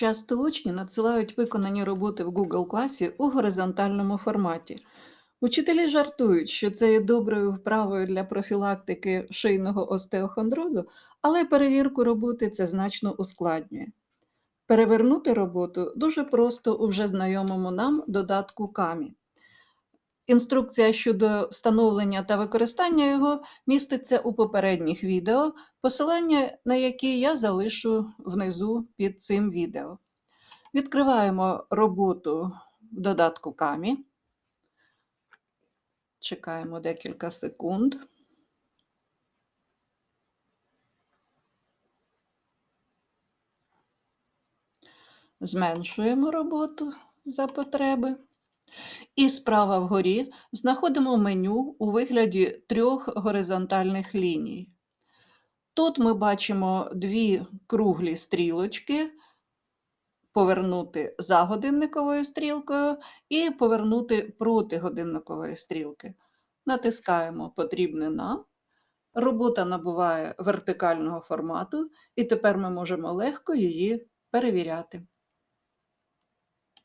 Часто учні надсилають виконані роботи в Google класі у горизонтальному форматі. Учителі жартують, що це є доброю вправою для профілактики шийного остеохондрозу, але перевірку роботи це значно ускладнює. Перевернути роботу дуже просто у вже знайомому нам додатку Камі. Інструкція щодо встановлення та використання його міститься у попередніх відео, посилання на які я залишу внизу під цим відео. Відкриваємо роботу в додатку Камі. Чекаємо декілька секунд. Зменшуємо роботу за потреби. І справа вгорі знаходимо меню у вигляді трьох горизонтальних ліній. Тут ми бачимо дві круглі стрілочки, повернути за годинниковою стрілкою і повернути проти годинникової стрілки. Натискаємо Потрібне нам. Робота набуває вертикального формату, і тепер ми можемо легко її перевіряти.